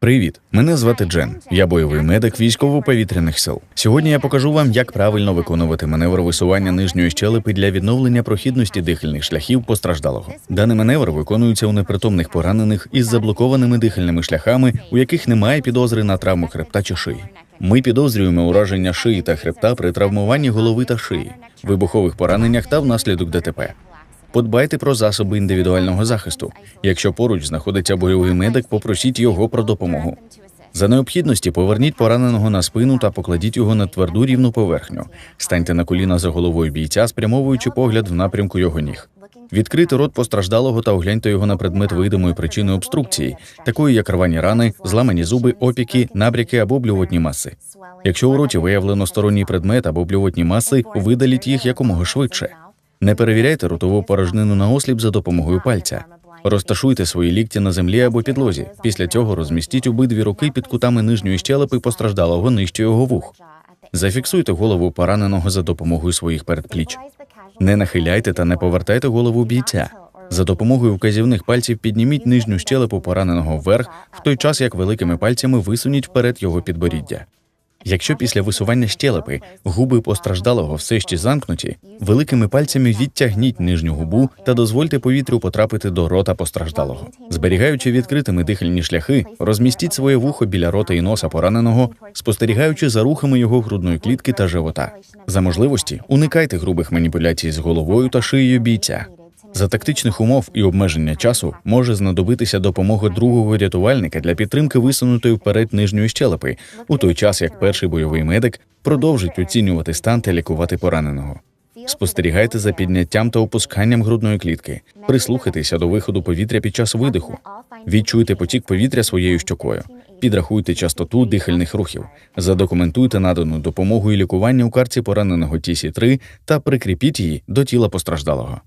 Привіт, мене звати Джен. Я бойовий медик військово-повітряних сил. Сьогодні я покажу вам, як правильно виконувати маневр висування нижньої щелепи для відновлення прохідності дихальних шляхів постраждалого. Даний маневр виконується у непритомних поранених із заблокованими дихальними шляхами, у яких немає підозри на травму хребта чи шиї. Ми підозрюємо ураження шиї та хребта при травмуванні голови та шиї, вибухових пораненнях та внаслідок ДТП. Подбайте про засоби індивідуального захисту. Якщо поруч знаходиться бойовий медик, попросіть його про допомогу. За необхідності поверніть пораненого на спину та покладіть його на тверду рівну поверхню. Станьте на коліна за головою бійця, спрямовуючи погляд в напрямку його ніг. Відкрити рот постраждалого та огляньте його на предмет видимої причини обструкції, такої як рвані рани, зламані зуби, опіки, набряки або блювотні маси. Якщо у роті виявлено сторонній предмет або блювотні маси, видаліть їх якомога швидше. Не перевіряйте ротову порожнину на осліп за допомогою пальця. Розташуйте свої лікті на землі або підлозі. Після цього розмістіть обидві руки під кутами нижньої щелепи постраждалого нижче його вух. Зафіксуйте голову пораненого за допомогою своїх передпліч. Не нахиляйте та не повертайте голову бійця. За допомогою вказівних пальців підніміть нижню щелепу пораненого вверх, в той час як великими пальцями висуніть вперед його підборіддя. Якщо після висування щелепи губи постраждалого все ще замкнуті, великими пальцями відтягніть нижню губу та дозвольте повітрю потрапити до рота постраждалого. Зберігаючи відкритими дихальні шляхи, розмістіть своє вухо біля рота і носа пораненого, спостерігаючи за рухами його грудної клітки та живота. За можливості уникайте грубих маніпуляцій з головою та шиєю бійця. За тактичних умов і обмеження часу може знадобитися допомога другого рятувальника для підтримки висунутої вперед нижньої щелепи, у той час як перший бойовий медик продовжить оцінювати стан та лікувати пораненого. Спостерігайте за підняттям та опусканням грудної клітки, прислухайтеся до виходу повітря під час видиху, відчуйте потік повітря своєю щокою, підрахуйте частоту дихальних рухів, задокументуйте надану допомогу і лікування у карці пораненого ТС-3 та прикріпіть її до тіла постраждалого.